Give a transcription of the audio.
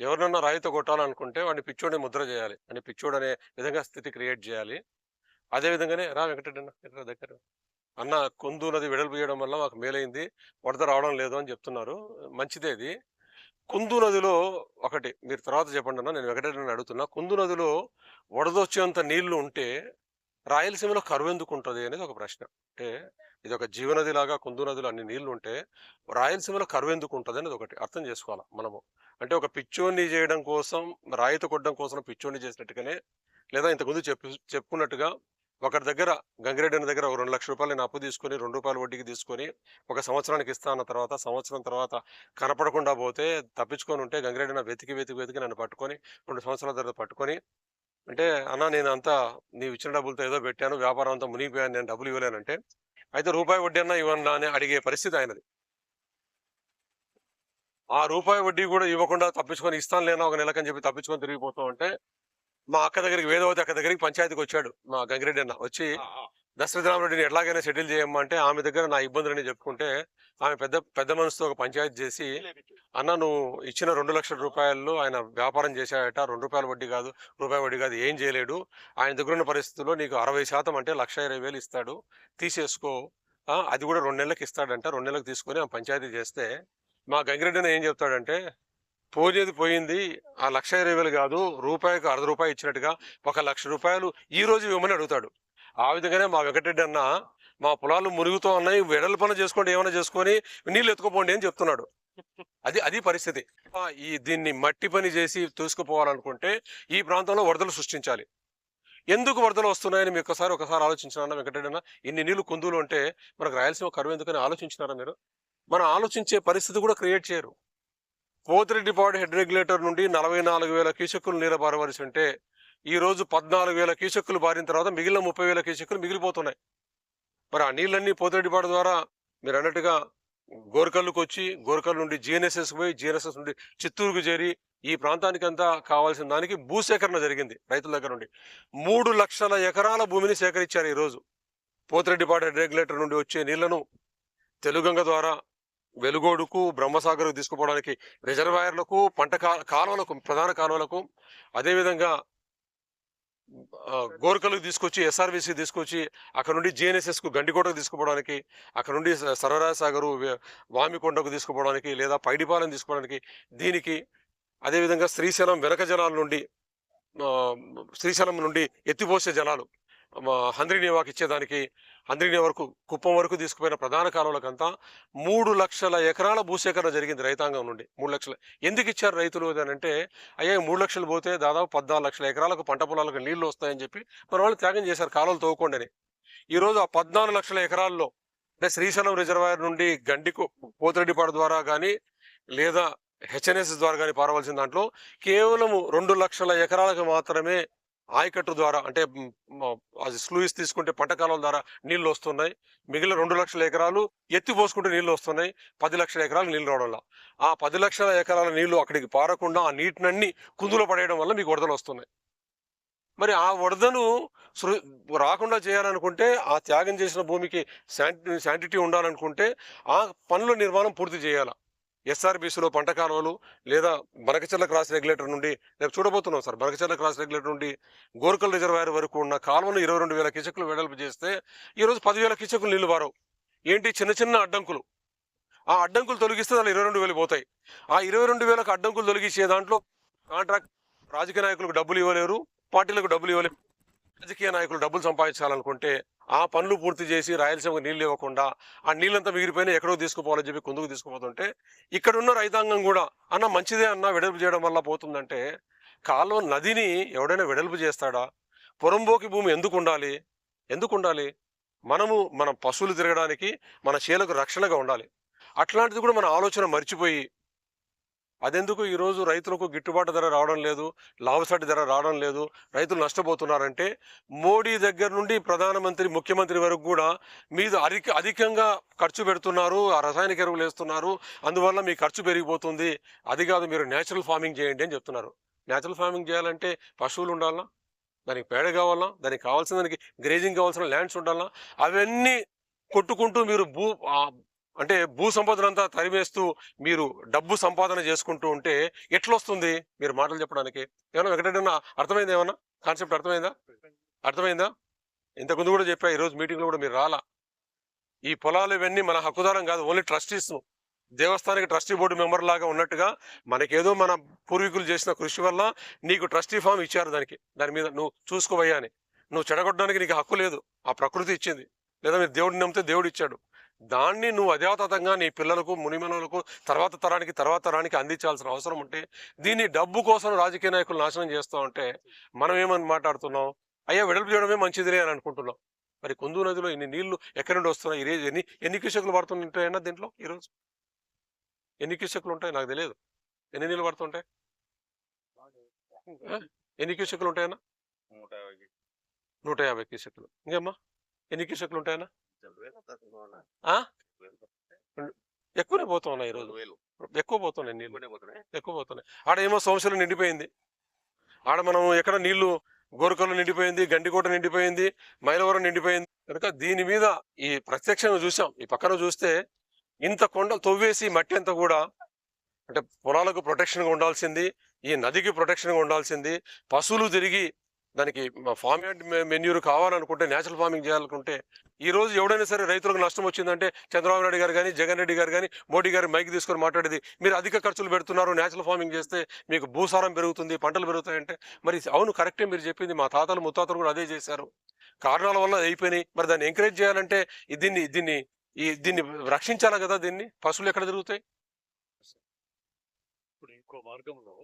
ఎవరినన్నా రాయితో కొట్టాలనుకుంటే వాడిని పిచ్చోడిని ముద్ర చేయాలి. అని పిచ్చోడు అనే విధంగా స్థితి క్రియేట్ చేయాలి. అదే విధంగానే రా వెంకటరెడ్డి దగ్గర. అన్న కొందు నది వెడల్పు చేయడం వల్ల మాకు మేలైంది. వరద రావడం లేదు అని చెప్తున్నారు. మంచిదే ఇది. కుందు నదిలో ఒకటి మీరు తర్వాత చెప్పండి అన్న నేను వెంకటరెడ్డిని అడుగుతున్నా. కుందు నదిలో వడదొచ్చేంత నీళ్ళు ఉంటే రాయలసీమలో కరువు ఎందుకు ఉంటుంది అనేది ఒక ప్రశ్న. అంటే ఇది ఒక జీవనది లాగా కుందు నదిలో అన్ని నీళ్ళు ఉంటే రాయలసీమలో కరువు ఎందుకు ఉంటుంది అనేది ఒకటి అర్థం చేసుకోవాలి మనము. అంటే ఒక పిచ్చోని చేయడం కోసం రాయిత కొట్టడం కోసం పిచ్చోని చేసినట్టుగానే లేదా ఇంతకుముందు చెప్పు చెప్పుకున్నట్టుగా ఒకరి దగ్గర గంగిరెడ్డి దగ్గర ఒక రెండు లక్షల రూపాయలు నేను అప్పు తీసుకొని రెండు రూపాయలు వడ్డీకి తీసుకొని ఒక సంవత్సరానికి ఇస్తా అన్న తర్వాత సంవత్సరం తర్వాత కనపడకుండా పోతే తప్పించుకొని ఉంటే గంగిరెడ్డి వెతికి వెతికి వెతికి నన్ను పట్టుకొని రెండు సంవత్సరాల తర్వాత పట్టుకొని అంటే అన్న నేను అంతా నీవు ఇచ్చిన డబ్బులతో ఏదో పెట్టాను వ్యాపారం అంతా మునిగిపోయాను నేను డబ్బులు ఇవ్వలేనంటే అయితే రూపాయి వడ్డీ అన్నా ఇవ్వన్నా అని అడిగే పరిస్థితి ఆయనది. ఆ రూపాయి వడ్డీ కూడా ఇవ్వకుండా తప్పించుకొని ఇస్తాను లేనా ఒక నెలకని చెప్పి తప్పించుకొని తిరిగిపోతాం అంటే మా అక్క దగ్గరికి వేదవతి అక్క దగ్గరికి పంచాయతీకి వచ్చాడు మా గంగిరెడ్డి అన్న. వచ్చి దశరథరామరెడ్డిని ఎట్లాగైనా సెటిల్ చేయమంటే ఆమె దగ్గర నా ఇబ్బందులని చెప్పుకుంటే ఆమె పెద్ద పెద్ద మనసుతో ఒక పంచాయతీ చేసి అన్న నువ్వు ఇచ్చిన రెండు లక్షల రూపాయలు ఆయన వ్యాపారం చేశాడట. రెండు రూపాయల వడ్డీ కాదు రూపాయి వడ్డీ కాదు ఏం చేయలేడు. ఆయన దగ్గర ఉన్న పరిస్థితుల్లో నీకు అరవై శాతం అంటే లక్ష ఇరవై వేలు ఇస్తాడు. తీసేసుకో. అది కూడా రెండు నెలలకు ఇస్తాడంట. రెండు నెలలకు తీసుకొని ఆ పంచాయతీ చేస్తే మా గంగిరెడ్డిని ఏం చెప్తాడంటే పోయేది పోయింది ఆ లక్ష ఇరవై వేలు కాదు రూపాయికి అర్ధ రూపాయి ఇచ్చినట్టుగా ఒక లక్ష రూపాయలు ఈ రోజు ఇవ్వమని అడుగుతాడు. ఆ విధంగానే మా వెంకటరెడ్డి అన్న మా పొలాలు మురుగుతూ ఉన్నాయి వెడల పనులు చేసుకోండి ఏమైనా చేసుకొని నీళ్ళు ఎత్తుకుపోండి అని చెప్తున్నాడు. అది అది పరిస్థితి. ఈ దీన్ని మట్టి పని చేసి తీసుకుపోవాలనుకుంటే ఈ ప్రాంతంలో వరదలు సృష్టించాలి. ఎందుకు వరదలు వస్తున్నాయని మీకు ఒకసారి ఒకసారి ఆలోచించినారా వెంకటరెడ్డి అన్న ఇన్ని నీళ్ళు కుందులు అంటే మనకు రాయలసీమ కరువు ఎందుకని ఆలోచించినారా మీరు? మనం ఆలోచించే పరిస్థితి కూడా క్రియేట్ చేయరు. పోతిరెడ్డిపాడు హెడ్ రెగ్యులేటర్ నుండి నలభై నాలుగు వేల క్యూసెక్కులు నీళ్ళ బారవలసి ఉంటే ఈ రోజు పద్నాలుగు వేల క్యూసెక్కులు బారిన తర్వాత మిగిలిన ముప్పై వేల క్యూసెక్కులు మిగిలిపోతున్నాయి. మరి ఆ నీళ్ళన్నీ పోతిరెడ్డిపాడు ద్వారా మీరు అన్నట్టుగా గోర్కల్లుకు వచ్చి గోర్కల్ నుండి జిఎన్ఎస్ఎస్ పోయి జిఎన్ఎస్ఎస్ నుండి చిత్తూరుకు చేరి ఈ ప్రాంతానికి అంతా కావాల్సిన దానికి భూసేకరణ జరిగింది రైతుల దగ్గర నుండి. మూడు లక్షల ఎకరాల భూమిని సేకరించారు ఈరోజు. పోతిరెడ్డిపాట రెగ్యులేటర్ నుండి వచ్చే నీళ్ళను తెలుగంగ ద్వారా వెలుగోడుకు బ్రహ్మసాగర్కు తీసుకుపోవడానికి రిజర్వాయర్లకు పంట కాలువలకు ప్రధాన కాలువలకు అదేవిధంగా గోర్కలకు తీసుకొచ్చి ఎస్ఆర్బీసీ తీసుకొచ్చి అక్కడ నుండి జిఎన్ఎస్ఎస్కు గండికోటకు తీసుకుపోవడానికి అక్కడ నుండి సర్వరాజసాగరు వామికొండకు తీసుకుపోవడానికి లేదా పైడిపాలెం తీసుకోవడానికి దీనికి అదేవిధంగా శ్రీశైలం వెనక జలాల నుండి శ్రీశైలం నుండి ఎత్తిపోసే జలాలు. హంద్రీనివాకి ఇచ్చేదానికి హంద్రీని వరకు కుప్పం వరకు తీసుకుపోయిన ప్రధాన కాలువలకంతా మూడు లక్షల ఎకరాల భూసేకరణ జరిగింది రైతాంగం నుండి. మూడు లక్షల. ఎందుకు ఇచ్చారు రైతులు అని అంటే అయ్యా మూడు లక్షలు పోతే దాదాపు పద్నాలుగు లక్షల ఎకరాలకు పంట పొలాలకు నీళ్ళు వస్తాయని చెప్పి మన వాళ్ళు త్యాగం చేశారు కాలువలు తవ్వుకోండి అని. ఈరోజు ఆ పద్నాలుగు లక్షల ఎకరాల్లో అంటే శ్రీశైలం రిజర్వాయర్ నుండి గండికు పోతిరెడ్డిపాడు ద్వారా కానీ లేదా హెచ్ఎన్ఎస్ ద్వారా కానీ పారవలసిన దాంట్లో కేవలం రెండు లక్షల ఎకరాలకు మాత్రమే ఆయకట్టు ద్వారా అంటే అది స్లూయిస్ తీసుకుంటే పంట ద్వారా నీళ్ళు వస్తున్నాయి. మిగిలిన రెండు లక్షల ఎకరాలు ఎత్తి పోసుకుంటే నీళ్ళు వస్తున్నాయి. పది లక్షల ఎకరాలు నీళ్ళు రావడం ఆ పది లక్షల ఎకరాల నీళ్ళు అక్కడికి పారకుండా ఆ నీటినన్ని కుందులో పడేయడం వల్ల మీకు వరదలు వస్తున్నాయి. మరి ఆ వరదను రాకుండా చేయాలనుకుంటే ఆ త్యాగం చేసిన భూమికి శాంటి శాంటిటీ ఉండాలనుకుంటే ఆ పనుల నిర్మాణం పూర్తి చేయాలి. ఎస్ఆర్బీసీలో పంట కాలువలు లేదా బనకచర్ల క్రాస్ రెగ్యులేటర్ నుండి రేపు చూడబోతున్నాం సార్. బనకచర్ల క్రాస్ రెగ్యులేటర్ నుండి గోర్కల్ రిజర్వాయర్ వరకు ఉన్న కాలువను ఇరవై రెండు వేల కిచకులు వెడల్పు చేస్తే ఈరోజు పదివేల కిచకులు నీళ్ళు వారవు ఏంటి చిన్న చిన్న అడ్డంకులు? ఆ అడ్డంకులు తొలగిస్తే దాని ఇరవై రెండు వేలు పోతాయి. ఆ ఇరవై రెండు వేలకు అడ్డంకులు తొలగించే దాంట్లో కాంట్రాక్ట్ రాజకీయ నాయకులకు డబ్బులు ఇవ్వలేరు పార్టీలకు డబ్బులు ఇవ్వలేరు. రాజకీయ నాయకులు డబ్బులు సంపాదించాలనుకుంటే ఆ పనులు పూర్తి చేసి రాయలసీమకు నీళ్ళు ఇవ్వకుండా ఆ నీళ్ళంతా మిగిలిపోయినా ఎక్కడో తీసుకుపోవాలని చెప్పి కుందుకు తీసుకుపోతుంటే ఇక్కడ ఉన్న రైతాంగం కూడా అన్న మంచిదే అన్న వెడల్పు చేయడం వల్ల పోతుందంటే కాలువ నదిని ఎవడైనా వెడల్పు చేస్తాడా? పొరంబోకి భూమి ఎందుకు ఉండాలి? ఎందుకు ఉండాలి? మనము మన పశువులు తిరగడానికి మన చేలకు రక్షణగా ఉండాలి. అట్లాంటిది కూడా మన ఆలోచన మర్చిపోయి అదెందుకు ఈరోజు రైతులకు గిట్టుబాటు ధర రావడం లేదు లాభసాటి ధర రావడం లేదు రైతులు నష్టపోతున్నారంటే మోడీ దగ్గర నుండి ప్రధానమంత్రి ముఖ్యమంత్రి వరకు కూడా మీరు అధిక అధికంగా ఖర్చు పెడుతున్నారు ఆ రసాయనిక ఎరువులు వేస్తున్నారు అందువల్ల మీ ఖర్చు పెరిగిపోతుంది. అది కాదు మీరు నేచురల్ ఫార్మింగ్ చేయండి అని చెప్తున్నారు. నేచురల్ ఫార్మింగ్ చేయాలంటే పశువులు ఉండాలా దానికి పేడ కావాలా దానికి కావాల్సిన దానికి గ్రేజింగ్ కావాల్సిన ల్యాండ్స్ ఉండాలా అవన్నీ కొట్టుకుంటూ మీరు భూ అంటే భూ సంపదనంతా తరిమేస్తూ మీరు డబ్బు సంపాదన చేసుకుంటూ ఉంటే ఎట్లొస్తుంది? మీరు మాటలు చెప్పడానికి. ఏమన్నా వెంకటరెడ్డి అర్థమైంది ఏమన్నా? కాన్సెప్ట్ అర్థమైందా? అర్థమైందా? ఇంతకుముందు కూడా చెప్పా ఈరోజు మీటింగ్లో కూడా మీరు రాలా. ఈ పొలాలు ఇవన్నీ మన హక్కుదారం కాదు ఓన్లీ ట్రస్టీస్. దేవస్థానికి ట్రస్టీ బోర్డు మెంబర్ లాగా ఉన్నట్టుగా మనకేదో మన పూర్వీకులు చేసిన కృషి వల్ల నీకు ట్రస్టీ ఫామ్ ఇచ్చారు దానికి. దాని మీద నువ్వు చూసుకోవయ్యా అని. నువ్వు చెడగొట్టడానికి నీకు హక్కు లేదు. ఆ ప్రకృతి ఇచ్చింది. లేదా మీరు దేవుడిని నమ్మితే దేవుడు ఇచ్చాడు. దాన్ని నువ్వు అధ్యాతతంగా నీ పిల్లలకు మునిమనులకు తర్వాత తరానికి తర్వాత తరానికి అందించాల్సిన అవసరం ఉంటే దీన్ని డబ్బు కోసం రాజకీయ నాయకులు నాశనం చేస్తూ ఉంటే మనం ఏమని మాట్లాడుతున్నాం? అయ్యా వెడల్పు చేయడమే మంచిదిలే అని అనుకుంటున్నాం. మరి కుందు నదిలో ఇన్ని నీళ్ళు ఎక్కడి నుండి వస్తున్నాయి? ఈ రోజు ఎన్ని ఎన్ని క్యూసెక్లు పడుతుంటాయన్నా దీంట్లో ఈరోజు? ఎన్ని క్యూసెక్లు ఉంటాయి? నాకు తెలియదు. ఎన్ని నీళ్ళు పడుతుంటాయి? ఎన్ని క్యూసెక్లు ఉంటాయన్నా? నూట యాభై క్యూసెక్లు. ఇంకేమ్మా? ఎన్ని క్యూసెక్లు ఉంటాయన్నా? ఎక్కువనే పోతున్నాయి ఈరోజు. ఎక్కువ పోతున్నాయి నీళ్ళు ఎక్కువ పోతున్నాయి. ఆడ ఏమో సంవత్సరం నిండిపోయింది. ఆడ మనం ఎక్కడ నీళ్ళు గోరుకలు నిండిపోయింది గండికోట నిండిపోయింది మైలవరం నిండిపోయింది. కనుక దీని మీద ఈ ప్రత్యక్షంగా చూసాం. ఈ పక్కన చూస్తే ఇంత కొండ తవ్వేసి మట్టి అంతా కూడా అంటే పొలాలకు ప్రొటెక్షన్గా ఉండాల్సింది ఈ నదికి ప్రొటెక్షన్గా ఉండాల్సింది పశువులు తిరిగి దానికి ఫామ్ యార్డ్ మెన్యూర్ కావాలనుకుంటే నేచురల్ ఫార్మింగ్ చేయాలనుకుంటే ఈ రోజు ఎవడైనా సరే రైతులకు నష్టం వచ్చిందంటే చంద్రబాబు నాయుడు గారు కానీ జగన్ రెడ్డి గారు కానీ మోడీ గారు మైక్ తీసుకొని మాట్లాడేది మీరు అధిక ఖర్చులు పెడుతున్నారు నేచురల్ ఫార్మింగ్ చేస్తే మీకు భూసారం పెరుగుతుంది పంటలు పెరుగుతాయంటే మరి అవును కరెక్టే మీరు చెప్పింది మా తాతలు ముత్తాతలు కూడా అదే చేశారు. కారణాల వల్ల అయిపోయినాయి. మరి దాన్ని ఎంకరేజ్ చేయాలంటే దీన్ని దీన్ని ఈ దీన్ని రక్షించాలి కదా దీన్ని? పశువులు ఎక్కడ తిరుగుతాయి ఇప్పుడు ఇంకో మార్గంలో